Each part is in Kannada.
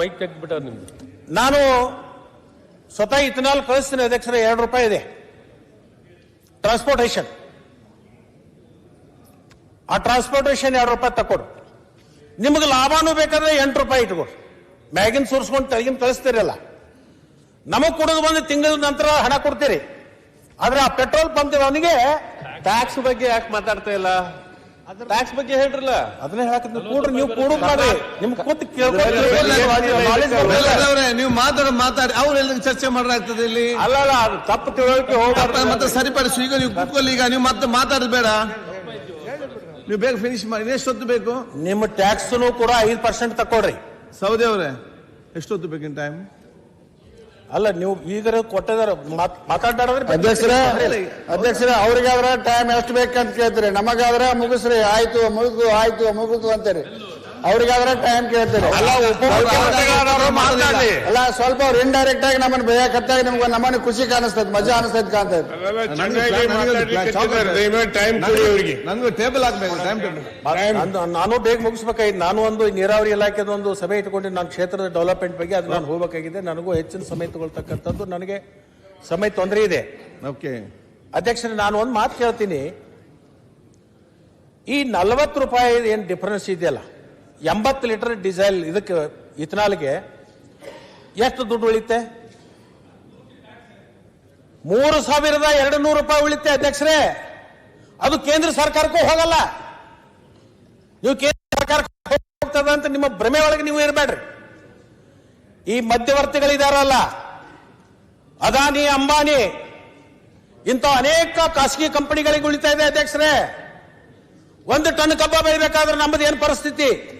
ಮೈಕ್ ತೆಗ್ದ್ಬಿಟ್ಟಾರ ನಿಮ್ದು ನಾನು ಸ್ವತಃ ಇಥನಾಲ್ ಕಳಿಸ್ತೀನಿ ಅಧ್ಯಕ್ಷರ ಎರಡು ರೂಪಾಯಿ ಇದೆ. ಟ್ರಾನ್ಸ್ಪೋರ್ಟೇಷನ್ ಆ ಟ್ರಾನ್ಸ್ಪೋರ್ಟೇಷನ್ ಎರಡು ರೂಪಾಯಿ ತಕೊಡು. ನಿಮಗೆ ಲಾಭನೂ ಬೇಕಾದ್ರೆ ಎಂಟು ರೂಪಾಯಿ ಇಟ್ಕೊಡು. ಮ್ಯಾಗಿನ್ ಸುರಿಸ್ಕೊಂಡು ತೆಗಿನ ಕಳಿಸ್ತೀರಲ್ಲ. ನಮಗ್ ಕೊಡೋದು ಬಂದು ತಿಂಗಳ ನಂತರ ಹಣ ಕೊಡ್ತೀರಿ. ಆದ್ರೆ ಆ ಪೆಟ್ರೋಲ್ ಪಂಪ್ ಅವನಿಗೆ ಟ್ಯಾಕ್ಸ್ ಬಗ್ಗೆ ಯಾಕೆ ಮಾತಾಡ್ತಾ ಇಲ್ಲ? ಟ್ಯಾಕ್ಸ್ ಬಗ್ಗೆ ಹೇಳ್ರಲ್ಲ? ಅದನ್ನೇ ಹೇಳಕ್ ನೀವು ಕೂಡ್ರಿ ನೀವು ಕೂಡು ಮಾಡ್ರಿ ನಿಮ್ ಕೂತ್ ಅವ್ರೆ, ನೀವು ಮಾತಾಡ ಮಾತಾಡಿ. ಅವ್ರೆಲ್ಲ ಚರ್ಚೆ ಮಾಡ್ರಾಗ್ತದೆ ಇಲ್ಲಿ? ಅಲ್ಲ ಅಲ್ಲ ಅದು ತಪ್ಪು ತಿಳುವಳಿಕೆ ಹೋಗ್ಬಾರ್ದು. ಮತ್ತೆ ಸರಿಪಡಿಸಿ. ಈಗ ನೀವು ಕೂತ್ಕೊಳ್ಳಿ ಈಗ ನೀವು ಮತ್ತೆ ಮಾತಾಡೋದು ಬೇಡ. ನೀವು ಬೇಗ ಫಿನಿಶ್ ಮಾಡಿ. ಎಷ್ಟೊತ್ತು ಬೇಕು? ನಿಮ್ಮ ಟ್ಯಾಕ್ಸ್ ಕೂಡ ಐದು ಪರ್ಸೆಂಟ್ ತಕೊಳ್ರಿ ಸೌದೆ ಅವರೇ ಎಷ್ಟೊತ್ತು ಬೇಕಿನ ಟೈಮ್ ಅಲ್ಲ ನೀವು ಈಗ ಕೊಟ್ಟಿದಾರ ಮಾತಾಡ್ರೆ ಅಧ್ಯಕ್ಷರೇ ಅಧ್ಯಕ್ಷರೇ ಅವ್ರಿಗಾದ್ರೆ ಟೈಮ್ ಎಷ್ಟು ಬೇಕಂತ ಕೇಳ್ತೀರಿ? ನಮಗಾದ್ರೆ ಮುಗಿಸ್ರಿ ಆಯ್ತು ಮುಗಿದು ಆಯ್ತು ಮುಗಿದು ಅಂತೀರಿ. ಅವ್ರಿಗಾದ್ರೆ ಟೈಮ್ ಕೇಳ್ತೇನೆ ಅಲ್ಲ ಸ್ವಲ್ಪ ಅವ್ರು ಇಂಡೈರೆಕ್ಟ್ ಆಗಿ ನಮ್ಮನ್ನ ಬೇಯಕತ್ತಾಗ ನಿಮ್ಗೆ ನಮ್ಮನ್ನ ಖುಷಿ ಕಾಣಿಸ್ತದೆ ಮಜಾ ಅನಿಸ್ತದೆ ಕಾಣ್ತದೆ ಟೈಮ್ ಕೊಡಿ ಅವರಿಗೆ. ನನಗೂ ಟೇಬಲ್ ಹಾಕ್ಬೇಕು ಟೈಮ್ ನಾನು ಬೇಗ ಮುಗಿಸ್ಬೇಕಾಗಿತ್ತು. ನಾನು ಒಂದು ನೀರಾವರಿ ಇಲಾಖೆದ ಒಂದು ಸಭೆ ಇಟ್ಕೊಂಡು ನಾನು ಕ್ಷೇತ್ರದ ಡೆವಲಪ್ಮೆಂಟ್ ಬಗ್ಗೆ ಅದು ನಾನು ಹೋಗಬೇಕಾಗಿದೆ. ನನಗೂ ಹೆಚ್ಚಿನ ಸಮಯ ತಗೊಳ್ತಕ್ಕಂಥದ್ದು ನನಗೆ ಸಮಯ ತೊಂದರೆ ಇದೆ. ಓಕೆ ಅಧ್ಯಕ್ಷರೇ ನಾನು ಒಂದು ಮಾತು ಕೇಳ್ತೀನಿ. ಈ ನಲವತ್ತು ರೂಪಾಯಿ ಏನು ಡಿಫರೆನ್ಸ್ ಇದೆಯಲ್ಲ? ಎಂಬತ್ತು ಲೀಟರ್ ಡೀಸೆಲ್ ಇದಕ್ಕೆ, ಇಥನಾಲ್ಗೆ ಎಷ್ಟು ದುಡ್ಡು ಉಳಿತೆ ಮೂರು ಸಾವಿರದ ಎರಡು ನೂರು ರೂಪಾಯಿ ಉಳಿತೆ ಅಧ್ಯಕ್ಷರೇ. ಅದು ಕೇಂದ್ರ ಸರ್ಕಾರಕ್ಕೂ ಹೋಗಲ್ಲ. ನೀವು ಕೇಂದ್ರ ಸರ್ಕಾರಕ್ಕೆ ಹೋಗ್ತದ ಅಂತ ನಿಮ್ಮ ಭ್ರಮೆ ಒಳಗೆ ನೀವು ಇರಬೇಡ್ರಿ. ಈ ಮಧ್ಯವರ್ತಿಗಳಿದಾರಲ್ಲ ಅದಾನಿ, ಅಂಬಾನಿ, ಇಂಥ ಅನೇಕ ಖಾಸಗಿ ಕಂಪನಿಗಳಿಗೆ ಉಳಿತಾ ಇದೆ ಅಧ್ಯಕ್ಷರೇ. ಒಂದು ಟನ್ ಕಬ್ಬ ಬೆಳಿಬೇಕಾದ್ರೆ ನಮ್ಮದು ಏನು ಪರಿಸ್ಥಿತಿ?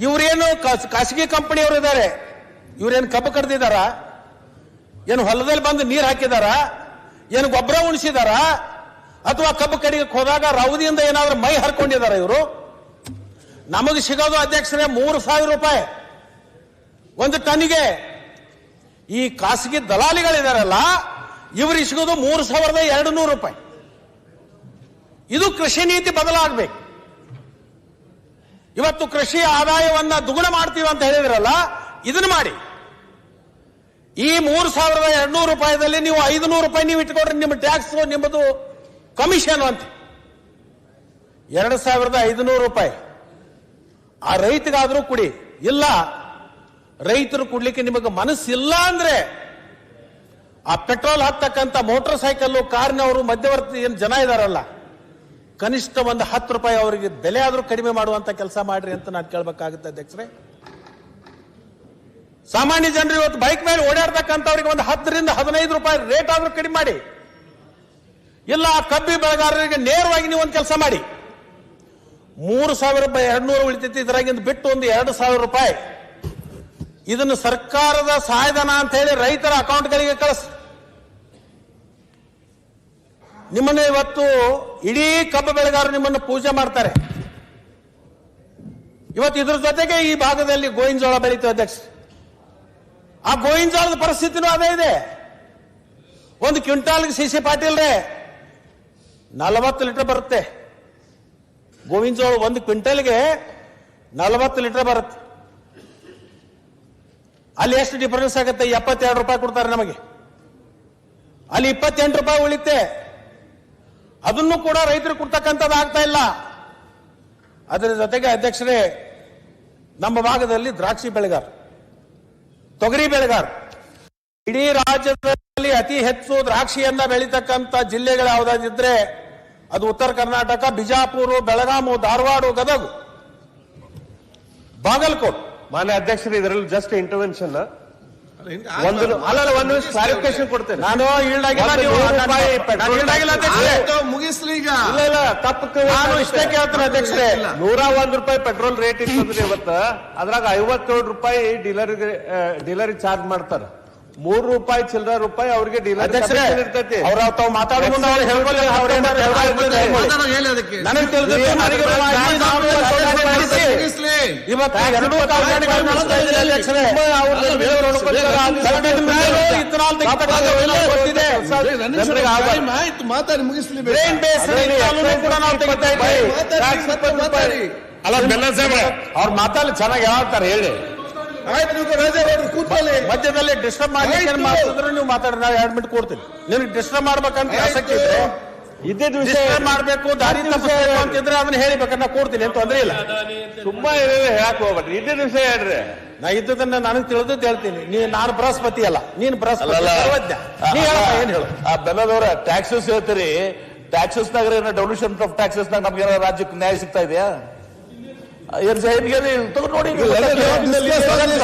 ಇವರೇನು ಖಾಸ್- ಖಾಸಗಿ ಕಂಪನಿಯವರು ಇದ್ದಾರೆ ಇವ್ರೇನು ಕಬ್ಬು ಕಡ್ದಿದಾರ? ಏನು ಹೊಲದಲ್ಲಿ ಬಂದು ನೀರು ಹಾಕಿದಾರ? ಏನು ಗೊಬ್ಬರ ಉಣಿಸಿದಾರ? ಅಥವಾ ಕಬ್ಬು ಕಡಿಗೆ ಹೋದಾಗ ರೌದಿಯಿಂದ ಏನಾದ್ರೂ ಮೈ ಹರ್ಕೊಂಡಿದಾರ ಇವರು? ನಮಗೆ ಸಿಗೋದು ಅಧ್ಯಕ್ಷರೇ ಮೂರು ಸಾವಿರ ರೂಪಾಯಿ. ಒಂದು ಟನ್ಗೆ ಈ ಖಾಸಗಿ ದಲಾಲಿಗಳಿದಾರಲ್ಲ ಇವರು ಸಿಗೋದು ಮೂರು ಸಾವಿರದ ಎರಡು ನೂರು ರೂಪಾಯಿ. ಇದು ಕೃಷಿ ನೀತಿ ಬದಲಾಗಬೇಕು. ಇವತ್ತು ಕೃಷಿ ಆದಾಯವನ್ನ ದುಗುಣ ಮಾಡ್ತೀವಿ ಅಂತ ಹೇಳಿದ್ರಲ್ಲ, ಇದನ್ನ ಮಾಡಿ. ಈ ಮೂರು ಸಾವಿರದ ಎರಡ್ನೂರು ರೂಪಾಯಿದಲ್ಲಿ ನೀವು ಐದು ನೂರು ರೂಪಾಯಿ ನೀವು ಇಟ್ಕೊಡ್ರಿ ನಿಮ್ಮ ಟ್ಯಾಕ್ಸ್ ನಿಮ್ಮದು ಕಮಿಷನ್ ಅಂತ. ಎರಡು ಸಾವಿರದ ಐದುನೂರು ರೂಪಾಯಿ. ಆ ರೈತಗಾದ್ರೂ ಕುಡಿ, ಇಲ್ಲ, ರೈತರು ಕುಡ್ಲಿಕ್ಕೆ ನಿಮಗೆ ಮನಸ್ಸಿಲ್ಲ ಅಂದ್ರೆ, ಆ ಪೆಟ್ರೋಲ್ ಹಾಕ್ತಕ್ಕಂಥ ಮೋಟಾರ್ ಸೈಕಲ್ ಕಾರ್ನವರು ಮಧ್ಯವರ್ತಿ ಏನು ಜನ ಇದಾರಲ್ಲ ಕನಿಷ್ಠ ಒಂದು ಹತ್ತು ರೂಪಾಯಿ ಅವರಿಗೆ ಬೆಲೆ ಆದರೂ ಕಡಿಮೆ ಮಾಡುವಂತ ಕೆಲಸ ಮಾಡ್ರಿ ಅಂತ ನಾನು ಕೇಳಬೇಕಾಗುತ್ತೆ ಅಧ್ಯಕ್ಷರೇ. ಸಾಮಾನ್ಯ ಜನರು ಇವತ್ತು ಬೈಕ್ ಮೇಲೆ ಓಡಾಡ್ತಕ್ಕಂಥವ್ರಿಗೆ ಒಂದು ಹತ್ತರಿಂದ ಹದಿನೈದು ರೂಪಾಯಿ ರೇಟ್ ಆದರೂ ಕಡಿಮೆ ಮಾಡಿ. ಇಲ್ಲ ಆ ಕಬ್ಬಿ ಬೆಳೆಗಾರರಿಗೆ ನೇರವಾಗಿ ನೀವು ಒಂದು ಕೆಲಸ ಮಾಡಿ. ಮೂರು ಸಾವಿರ ರೂಪಾಯಿ ಎರಡು ನೂರು ಉಳಿತೈತಿ, ಇದರಾಗಿಂದ ಬಿಟ್ಟು ಒಂದು ಎರಡು ಸಾವಿರ ರೂಪಾಯಿ. ಇದನ್ನು ಸರ್ಕಾರದ ಸಹಾಯಧನ ಅಂತ ಹೇಳಿ ರೈತರ ಅಕೌಂಟ್ಗಳಿಗೆ ಕಳಿಸ್. ನಿಮ್ಮನ್ನ ಇವತ್ತು ಇಡೀ ಕಬ್ಬು ಬೆಳೆಗಾರರು ನಿಮ್ಮನ್ನು ಪೂಜೆ ಮಾಡ್ತಾರೆ. ಇವತ್ತು ಇದ್ರ ಜೊತೆಗೆ ಈ ಭಾಗದಲ್ಲಿ ಗೋವಿನ ಜೋಳ ಅಧ್ಯಕ್ಷ. ಆ ಗೋವಿನ ಜೋಳದ ಪರಿಸ್ಥಿತಿನೂ ಅದೇ ಇದೆ. ಒಂದು ಕ್ವಿಂಟಾಲ್ಗೆ ಸಿ ಸಿ ಪಾಟೀಲ್ರೆ ನಲವತ್ತು ಲೀಟರ್ ಬರುತ್ತೆ. ಗೋವಿನ ಜೋಳ ಒಂದು ಕ್ವಿಂಟಲ್ಗೆ ನಲವತ್ತು ಲೀಟರ್ ಬರುತ್ತೆ. ಅಲ್ಲಿ ಎಷ್ಟು ಡಿಫರೆನ್ಸ್ ಆಗುತ್ತೆ? ಎಪ್ಪತ್ತೆರಡು ರೂಪಾಯಿ ಕೊಡ್ತಾರೆ ನಮಗೆ. ಅಲ್ಲಿ ಇಪ್ಪತ್ತೆಂಟು ರೂಪಾಯಿ ಉಳಿತೆ ಅದನ್ನು ಕೂಡ ರೈತರು ಕೊಡ್ತಕ್ಕಂಥದ್ದು ಆಗ್ತಾ ಇಲ್ಲ. ಅದರ ಜೊತೆಗೆ ಅಧ್ಯಕ್ಷರೇ, ನಮ್ಮ ಭಾಗದಲ್ಲಿ ದ್ರಾಕ್ಷಿ ಬೆಳೆಗಾರ, ತೊಗರಿ ಬೆಳೆಗಾರ. ಇಡೀ ರಾಜ್ಯದಲ್ಲಿ ಅತಿ ಹೆಚ್ಚು ದ್ರಾಕ್ಷಿಯನ್ನ ಬೆಳೀತಕ್ಕಂಥ ಜಿಲ್ಲೆಗಳು ಯಾವುದಾದಿದ್ರೆ ಅದು ಉತ್ತರ ಕರ್ನಾಟಕ, ಬಿಜಾಪುರ ಬೆಳಗಾಮು ಧಾರವಾಡ, ಗದಗ. ಬಾಗಲಕೋಟ್. ಮಾನ್ಯ ಅಧ್ಯಕ್ಷರು, ಇದರಲ್ಲಿ ಜಸ್ಟ್ ಇಂಟರ್ವೆನ್ಷನ್ ಒಂದು ಅಲ್ಲ ಒಂದು ನಿಮಿಷ ಕ್ಲಾರಿಫಿಕೇಶನ್ ಕೊಡ್ತೇನೆ. ನಾನು ಈಲ್ಡ್ ಆಗಿಲ್ಲ ಮುಗಿಸ್ಲಿ ಈಗ. ಇಲ್ಲ ಇಲ್ಲ ತಪ್ಪು ನಾನು ಇಷ್ಟೇ ಕೇಳ್ತೇನೆ ಅಧ್ಯಕ್ಷರೇ. ನೂರ ಒಂದ್ ರೂಪಾಯಿ ಪೆಟ್ರೋಲ್ ರೇಟ್ ಇರ್ತದ್ರಿ ಇವತ್ತ. ಅದ್ರಾಗ ಐವತ್ತೇಳು ರೂಪಾಯಿ ಡೀಲರ್ ಡೀಲರ್ ಚಾರ್ಜ್ ಮಾಡ್ತಾರ. ಮೂರು ರೂಪಾಯಿ ಚಿಲ್ಲರ ರೂಪಾಯಿ ಅವ್ರಿಗೆ ಡೀಲರ್ ಇರ್ತೈತಿ ಅವ್ರ ತಾವು ಮಾತಾಡೋ ಮುಂದೆ ಅವ್ರು ಹೇಳ್ಕೊಳ್ಳಿ, ಅವ್ರೇನು ಹೇಳ್ಕೊಳ್ಳಿ. ಮಾತಾಡೋ ಮುಗಿಸ್ಲಿ ಕೂಡ ನಾವು ತೆಗಿತಾ ಇದ್ದೀವಿ. ಮಾತಾಡಿ ಅಲ್ಲ ಬೆಲ್ಲ ಸಾಹೇಬ್ರೆ ಅವ್ರು ಮಾತಾಡಿ ಚೆನ್ನಾಗಿ ಹೇಳ್ತಾರೆ ಹೇಳಿ ಆಯ್ತು ನೀವು ರಜೆ ಹೊಡ್ರಿ, ಕೂತ್ಕೊಳ್ಳಿ. ಮಧ್ಯದಲ್ಲಿ ಡಿಸ್ಟರ್ಬ್ ಮಾಡ್ಲಿಕ್ಕೆ ಏನ್ ನೀವು ಮಾತಾಡಿ ನಾವು ಎರಡು ಮಿನಿಟ್ ಕೊಡ್ತೀನಿ ನಿಮಗೆ ಡಿಸ್ಟರ್ಬ್ ಮಾಡ್ಬೇಕಂತ ಆಸಕ್ತಿ ಇದ್ರೆ ಇದ್ದಿದ್ ವಿಷಯ ಡಿಸ್ಟರ್ಬ್ ಮಾಡ್ಬೇಕು ದಾರಿ ತಪ್ಪಿಸ್ಬೇಕು ಅಂತಿದ್ರೆ ಅದನ್ನ ಹೇಳಿ ಬೇಕಾದ್ರೆ ನಾ ಕೊಡ್ತೀನಿ ಅಂತ ತೊಂದ್ರೆ ಇಲ್ಲ. ತುಂಬಾ ಇರೋದು ಹೇಳಕ್ ಹೋಗ್ಬೇಡ್ರಿ? ಇದ್ದಿದ್ ವಿಷಯ ಹೇಳ್ರಿ ನಾ ಇದ್ದದನ್ನ ನನಗೆ ತಿಳಿದದ್ದು ಹೇಳ್ತೀನಿ. ನೀ ನಾನು ಬೃಹಸ್ಪತಿ ಅಲ್ಲ ನೀನ್ ಬೃಹಸ್ಪತಿ. ಸರ್ವಜ್ಞ. ಏನ್ ಹೇಳು? ಆ ಬೆಲ್ಲದವ್ರ ಟ್ಯಾಕ್ಸಸ್ ಹೇಳ್ತೀರಿ. ಟ್ಯಾಕ್ಸಸ್ ನಾಗ ಏನೋ ಡೆವಲ್ಯೂಷನ್ ಆಫ್ ಟ್ಯಾಕ್ಸಸ್ ನಾಗ ನಮ್ಗೆ ರಾಜ್ಯಕ್ಕೆ ನ್ಯಾಯ ಸಿಗ್ತಾ ಇದೆಯಾ? ಏನ್ ಏನ್ ತಗೊಂಡು ನೋಡಿ